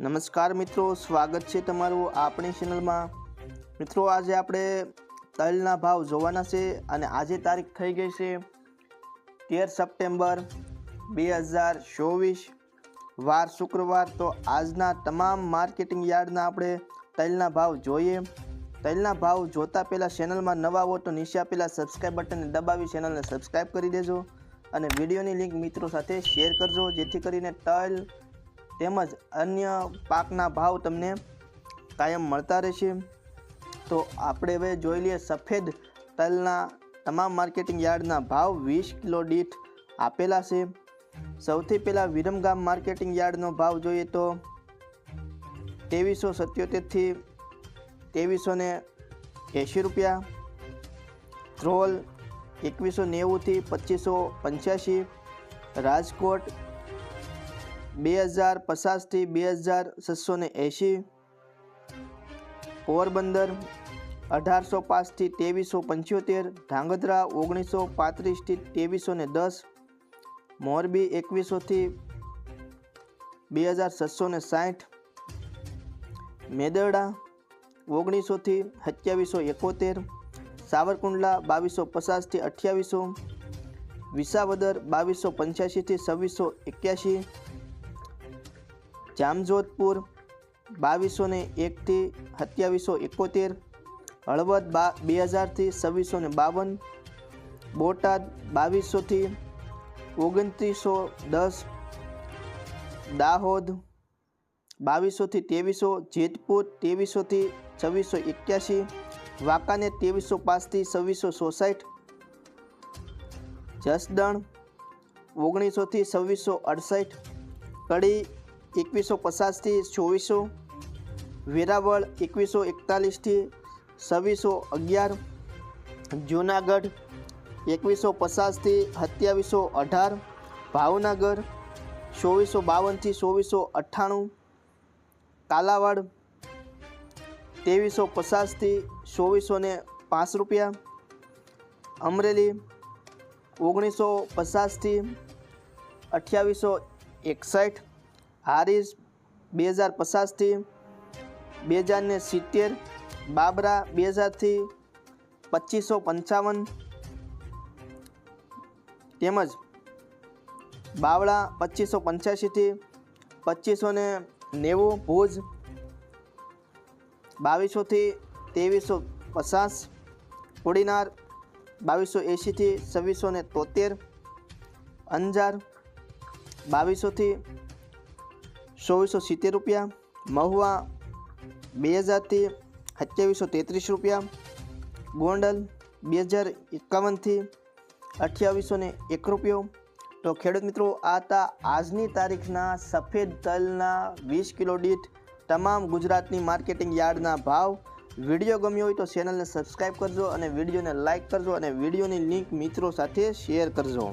નમસ્કાર મિત્રો, સ્વાગત છે તમારું આપણી ચેનલમાં મિત્રો, આજે આપણે તલના ભાવ જોવાના છે અને આજે તારીખ થઈ ગઈ છે તેર સપ્ટેમ્બર બે હજાર ચોવીસ. વાર શુક્રવાર, તો આજના તમામ માર્કેટિંગ યાર્ડના આપણે તલના ભાવ જોઈએ. તલના ભાવ જોતા પહેલાં ચેનલમાં નવા હો તો નીચે પહેલાં સબસ્ક્રાઈબ બટનને દબાવી ચેનલને સબસ્ક્રાઈબ કરી દેજો. અને વિડીયોની લિંક મિત્રો સાથે શેર કરજો, જેથી કરીને તલ તેમજ અન્ય પાકના ભાવ તમને કાયમ મળતા રહેશે. તો આપણે હવે જોઈ લઈએ સફેદ તલના તમામ માર્કેટિંગ યાર્ડના ભાવ. વીસ કિલો દીઠ આપેલા છે. સૌથી પહેલાં વિરમગામ માર્કેટિંગ યાર્ડનો ભાવ જોઈએ તો ત્રેવીસો સત્યોતેરથી ત્રેવીસો ને એંશી રૂપિયા. ધ્રોલ એકવીસો નેવુંથી પચીસો પંચ્યાસી રાજકોટ બે હજાર પચાસથી બે હજાર છસો ને એંશી. પોરબંદર અઢારસો પાંચથી ત્રેવીસો પંચોતેર. ધાંગધ્રા ઓગણીસો પાંત્રીસથી ત્રેવીસો ને દસ. મોરબી એકવીસોથી બે હજાર છસો ને સાઠ. મેદરડા ઓગણીસોથી સત્યાવીસો એકોતેર. સાવરકુંડલા બાવીસો પચાસથી અઠ્યાવીસો. વિસાવદર બાવીસો પંચ્યાસીથી છવ્વીસો એક્યાસી. જામજોધપુર બાવીસો ને એકથી સત્યાવીસો એકોતેર, હળવદ બા બે હજારથી છવ્વીસો ને બાવન, બોટાદ બાવીસોથી ઓગણત્રીસો દસ, દાહોદ બાવીસોથી ત્રેવીસો, જેતપુર ત્રેવીસોથી છવ્વીસો એક્યાસી વાંકાને ત્રેવીસો પાંચથી છવ્વીસો સોસાઠ, જસદણ ઓગણીસોથી છવ્વીસો અડસઠ, કડી એકવીસો પચાસથી ચોવીસો, વેરાવળ એકવીસો એકતાલીસથી છવ્વીસો અગિયાર, જૂનાગઢ એકવીસો પચાસથી સત્યાવીસો અઢાર, ભાવનગર ચોવીસો બાવનથી ચોવીસો અઠ્ઠાણું, કાલાવાડ ત્રેવીસો પચાસથી ચોવીસો ને પાંચ રૂપિયા, અમરેલી ઓગણીસો પચાસથી અઠ્યાવીસો એકસઠ હારીસ બે હજાર પચાસથી, બે હજારને સિત્તેર, બાબરા બે હજારથી પચીસો પંચાવન, તેમજ બાવળા પચીસો પંચ્યાસીથી પચીસો ને નેવું, ભુજ બાવીસોથી ત્રેવીસો પચાસ કોડીનાર બાવીસો એંશીથી છવ્વીસો ને તોતેર, અંજાર બાવીસોથી ચોવીસો સિત્તેર રૂપિયા, મહુવા બે હજારથી સત્યાવીસો તેત્રીસ રૂપિયા, ગોંડલ બે હજાર એકાવનથી અઠ્યાવીસો ને એક રૂપિયો. તો ખેડૂત મિત્રો, આ હતા આજની તારીખના સફેદ તલના વીસ કિલો દીઠ તમામ ગુજરાતની માર્કેટિંગ યાર્ડના ભાવ. વીડિયો ગમ્યો હોય તો ચેનલને સબસ્ક્રાઈબ કરજો અને વિડીયોને લાઇક કરજો અને વિડીયોની લિંક મિત્રો સાથે શેર કરજો.